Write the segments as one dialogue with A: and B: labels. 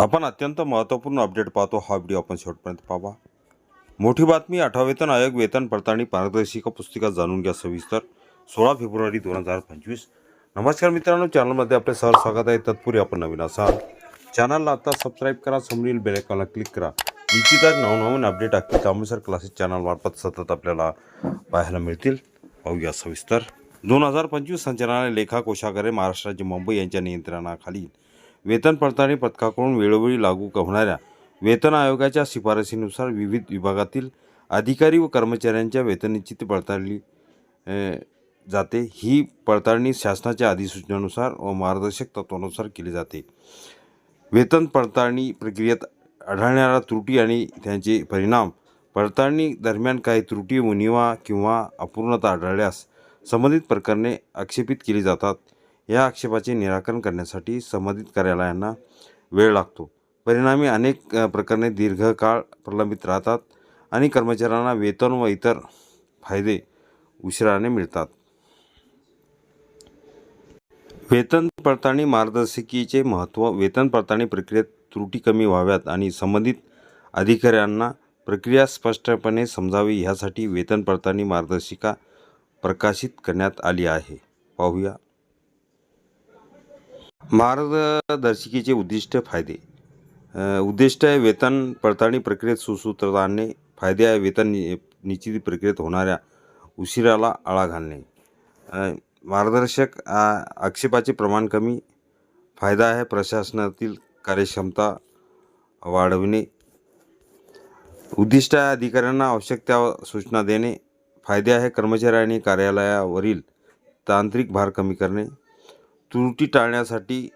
A: आपण अत्यंत महत्त्वपूर्ण अपडेट पाहतो. हा व्हिडिओ आपण शेवटपर्यंत पाहा मोठी बातमी आठवा वेतन आयोग वेतन पडताळणी पारदर्शिका पुस्तिका जाणून घ्या सविस्तर. सोळा फेब्रुवारी दोन हजार पंचवीस. नमस्कार मित्रांनो चॅनलमध्ये आपले सर स्वागत आहे. तत्पूर्वी आपण नवीन असाल चॅनलला आता सबस्क्राईब करा समोरील बेलायकॉनला क्लिक करा. निश्चितच नवनवीन अपडेट अगदी तामुसर क्लासेस चॅनलमार्फत सतत आपल्याला पाहायला मिळतील. पाहूया सविस्तर. दोन हजार पंचवीस संचालनालय लेखा कोशागारे महाराष्ट्र राज्य मुंबई यांच्या नियंत्रणाखाली. वेतन पडताळणी पथकाकडून वेळोवेळी लागू होणाऱ्या वेतन आयोगाच्या शिफारसीनुसार विविध विभागातील अधिकारी व कर्मचाऱ्यांच्या वेतन पडताळली जाते. ही पडताळणी शासनाच्या अधिसूचनेनुसार व मार्गदर्शक तत्वानुसार केली जाते. वेतन पडताळणी प्रक्रियेत आढळणाऱ्या त्रुटी आणि त्यांचे परिणाम. पडताळणी दरम्यान काही त्रुटी उणिवा किंवा अपूर्णता आढळल्यास संबंधित प्रकरणे आक्षेपित केली जातात. या आक्षेपाचे निराकरण करण्यासाठी संबंधित कार्यालयांना वेळ लागतो. परिणामी अनेक प्रकरणे दीर्घकाळ प्रलंबित राहतात आणि कर्मचाऱ्यांना वेतन व इतर फायदे उशिराने मिळतात. वेतन पडताळणी मार्गदर्शिकेचे महत्त्व वेतन पडताळणी प्रक्रियेत त्रुटी कमी व्हाव्यात आणि संबंधित अधिकाऱ्यांना प्रक्रिया स्पष्टपणे समजावी ह्यासाठी वेतन पडताळणी मार्गदर्शिका प्रकाशित करण्यात आली आहे. पाहूया. मार्गदर्शिकेचे उद्दिष्ट फायदे. उद्दिष्ट आहे वेतन पडताळणी प्रक्रियेत सुसूत्रता आणणे फायदे आहे वेतन नि निश्चिती प्रक्रियेत होणाऱ्या उशिराला आळा घालणे. मार्गदर्शक आक्षेपाचे प्रमाण कमी फायदा आहे प्रशासनातील कार्यक्षमता वाढविणे. उद्दिष्ट आहे अधिकाऱ्यांना आवश्यक त्या सूचना देणे. फायदे आहे कर्मचारी आणि कार्यालयावरील तांत्रिक भार कमी करणे. त्रुटी टाळण्यासाठी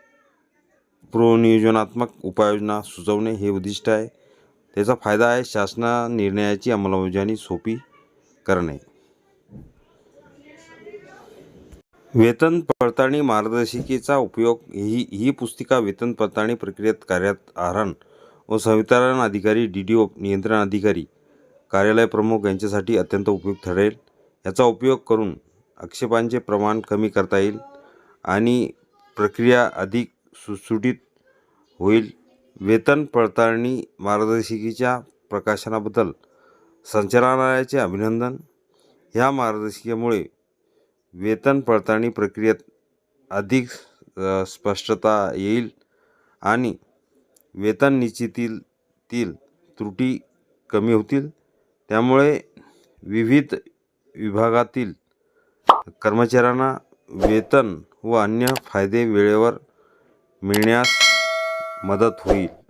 A: प्रोनियोजनात्मक उपाययोजना सुचवणे हे उद्दिष्ट आहे. त्याचा फायदा आहे शासना निर्णयाची अंमलबजावणी सोपी करणे. वेतन पडताळणी मार्गदर्शिकेचा उपयोग ही ही पुस्तिका वेतन पडताळणी प्रक्रियेत कार्यात आहारण व संवितरण अधिकारी डी डी ओ नियंत्रण अधिकारी कार्यालय प्रमुख यांच्यासाठी अत्यंत उपयुक्त ठरेल. याचा उपयोग करून आक्षेपांचे प्रमाण कमी करता येईल. आणि प्रक्रिया अधिक सुटसुटीत होईल. वेतन पडताळणी मार्गदर्शिकेच्या प्रकाशनाबद्दल संचालनालयाचे अभिनंदन. ह्या मार्गदर्शिकेमुळे वेतन पडताळणी प्रक्रियेत अधिक स्पष्टता येईल आणि वेतन निश्चितीतील त्रुटी कमी होतील. त्यामुळे विविध विभागातील कर्मचाऱ्यांना वेतन व अन्य फायदे वेळेवर मिळण्यास मदत होईल.